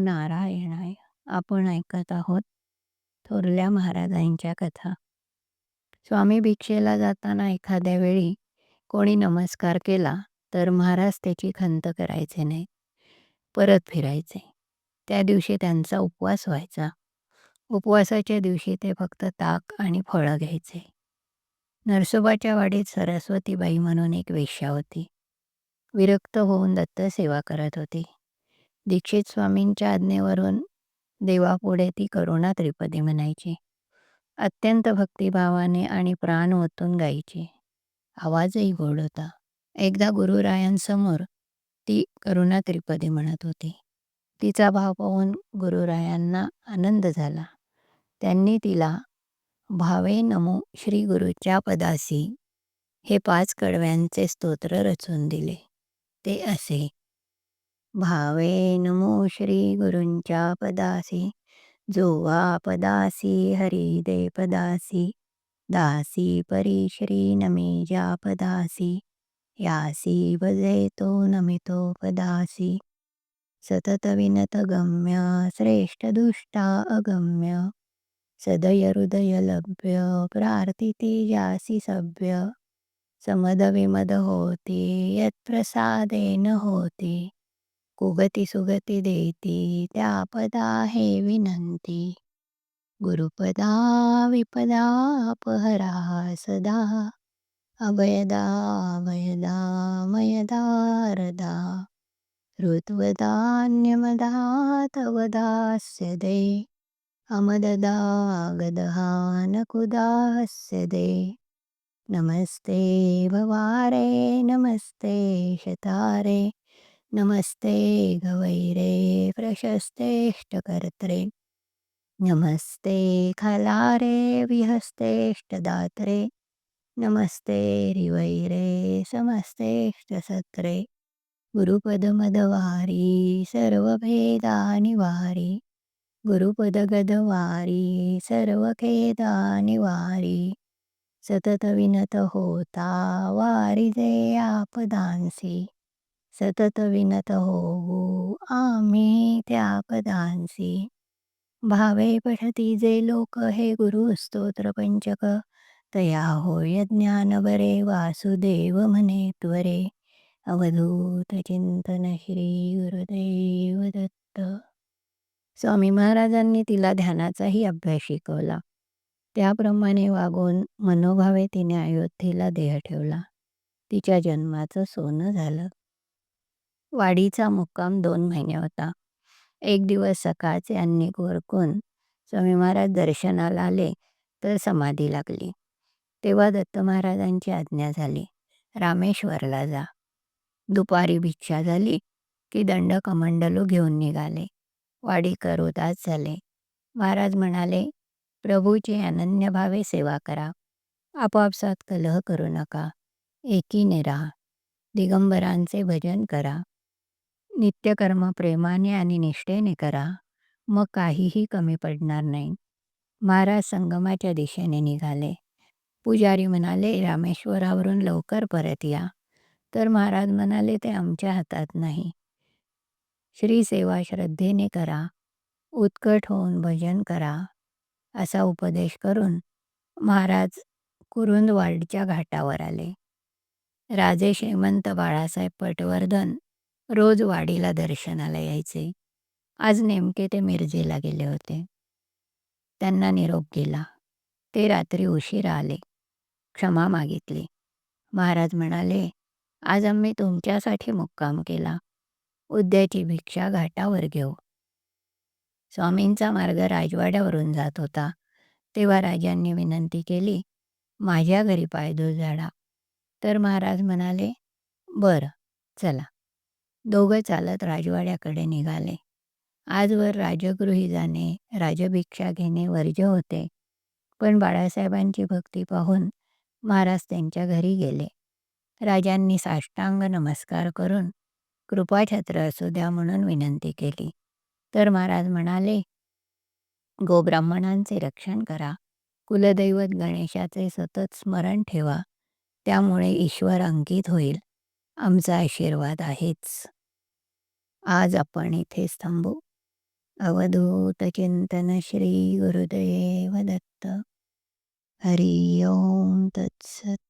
नारायणाय आपण ऐकत आहोत थोरल्या महाराजांच्या कथा. स्वामी भिक्षेला जाताना एखाद्या वेळी कोणी नमस्कार केला तर महाराज त्याची खंत करायचे नाही. परत फिरायचे. त्या दिवशी त्यांचा उपवास व्हायचा. उपवासाच्या दिवशी ते फक्त ताक आणि फळं घ्यायचे. नरसोबाच्या वाडीत सरस्वतीबाई म्हणून एक वेश्या होती. विरक्त होऊन दत्त सेवा करत होती. दीक्षित स्वामींच्या आज्ञेवरून देवापुढे ती करुणा त्रिपदी म्हणायची. अत्यंत भक्तिभावाने आणि प्राण ओतून गायची. आवाजही गोड होता. एकदा गुरुरायांसमोर ती करुणा त्रिपदी म्हणत होती. तिचा भाव पाहून गुरुरायांना आनंद झाला. त्यांनी तिला भावे नमो श्री गुरुच्या पदासी हे पाच कडव्यांचे स्तोत्र रचून दिले. ते असे भावे नमो श्री गुरूंच्या पदासी जोवा पदासी हरी दे पदासी दासी परी श्री नमी ज्या पदासी यासी भजे तो नमितो पदासी। सतत विनत गम्य श्रेष्ठ दुष्टा अगम्य सदय हृदय लभ्य प्रार्थिती जासी सभ्य समद विमद होती यत्प्रसादेन होती। उगती सुगती देती त्या पदा हे विनंती. गुरुपदा विपदा अपहरा सदा अभयदा अभयदा मयदारदा ऋत्वदान्यमदा तवदास्य दे अमददा गदहा दे नमस्ते भवारे नमस्ते शतारे नमस्ते गवैरे प्रशस्तेष्टकर्त्रे। नमस्ते खलारे विहस्तेष्टदात्रे। नमस्ते रिवैरे समस्तेष्टसत्रे। गुरुपदमदवारी सर्वभेदानिवारी। गुरुपदगदवारी सर्वखेदानिवारी। सतत विनत होता वारिजे आपदांसी। सतत विनत होऊ आम्ही त्या पदांसी भावे पठती जे लोक हे गुरु स्तोत्र पंचक. तया होय ज्ञान बरे वासुदेव म्हणे त्वरे. अवधूत चिंतन श्री गुरुदेव दत्त. स्वामी महाराजांनी तिला ध्यानाचाही अभ्यास शिकवला. त्याप्रमाणे वागून मनोभावे तिने अयोध्येला देह ठेवला. तिच्या जन्माचं सोनं झालं. वाडीचा मुक्काम दोन महिने होता. एक दिवस सकाळचे अन्नी कोरकून स्वामी महाराज दर्शनाला आले तर समाधी लागली. तेव्हा दत्त महाराजांची आज्ञा झाली रामेश्वरला जा. दुपारी भिक्षा झाली की दंड कमंडलू घेऊन निघाले. वाडीकर उदास झाले. महाराज म्हणाले प्रभूची अनन्य भावे सेवा करा. आपापसात कलह करू नका. एकीने राहा. दिगंबरांचे भजन करा. नित्यकर्म प्रेमाने आणि निष्ठेने करा. मग काहीही कमी पडणार नाही. महाराज संगमाच्या दिशेने निघाले. पुजारी म्हणाले रामेश्वरावरून लवकर परत या. तर महाराज म्हणाले ते आमच्या हातात नाही. श्री सेवा श्रद्धेने करा. उत्कट होऊन भजन करा. असा उपदेश करून महाराज कुरुंदवाडच्या घाटावर आले. राजे श्रीमंत बाळासाहेब पटवर्धन रोज वाडीला दर्शनाला यायचे. आज नेमके ते मिरजेला गेले होते. त्यांना निरोप गेला ते रात्री उशिरा आले. क्षमा मागितली. महाराज म्हणाले आज आम्ही तुमच्यासाठी मुक्काम केला. उद्याची भिक्षा घाटावर घेऊ. स्वामींचा मार्ग राजवाड्यावरून जात होता. तेव्हा राजांनी विनंती केली माझ्या घरी पायदूर झाडा. तर महाराज म्हणाले बरं चला. दोघं चालत राजवाड्याकडे निघाले. आजवर राजगृही जाणे राजभिक्षा घेणे वर्ज्य होते. पण बाळासाहेबांची भक्ती पाहून महाराज त्यांच्या घरी गेले. राजांनी साष्टांग नमस्कार करून कृपाछत्र असू द्या म्हणून विनंती केली. तर महाराज म्हणाले गोब्राह्मणांचे रक्षण करा. कुलदैवत गणेशाचे सतत स्मरण ठेवा. त्यामुळे ईश्वर अंकित होईल. आमचा आशीर्वाद आहेच. आज आपण इथेच थांबू. अवधूत चिंतन श्री गुरुदेव दत्त. हरि ओम तत्सत.